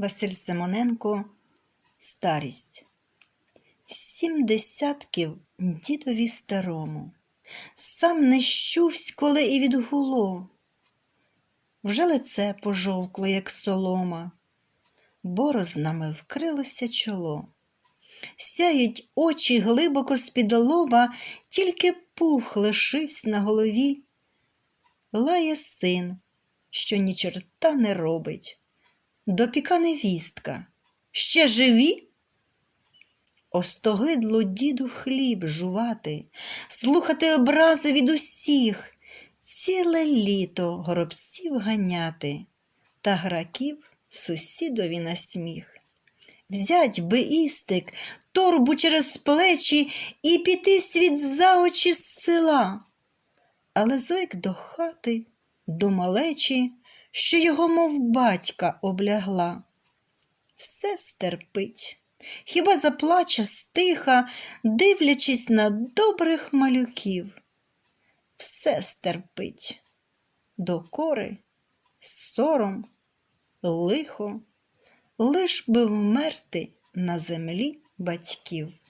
Василь Симоненко Старість. Сім десятків дідові старому. Сам не щувсь, коли і відгуло. Вже лице пожовкло, як солома, борознами вкрилося чоло. Сяють очі глибоко з-під лоба, тільки пух лишився на голові. Лає син, що ні черта не робить. Допіка невістка. Ще живі? Остогидло діду хліб жувати, слухати образи від усіх, ціле літо горобців ганяти, та граків сусідові на сміх. Взять би істик, торбу через плечі і піти світ за очі з села. Але звик до хати, до малечі, що його, мов батька, облягла. Все стерпить, хіба заплаче стиха, дивлячись на добрих малюків. Все стерпить, докори, сором, лихо, лиш би вмерти на землі батьків.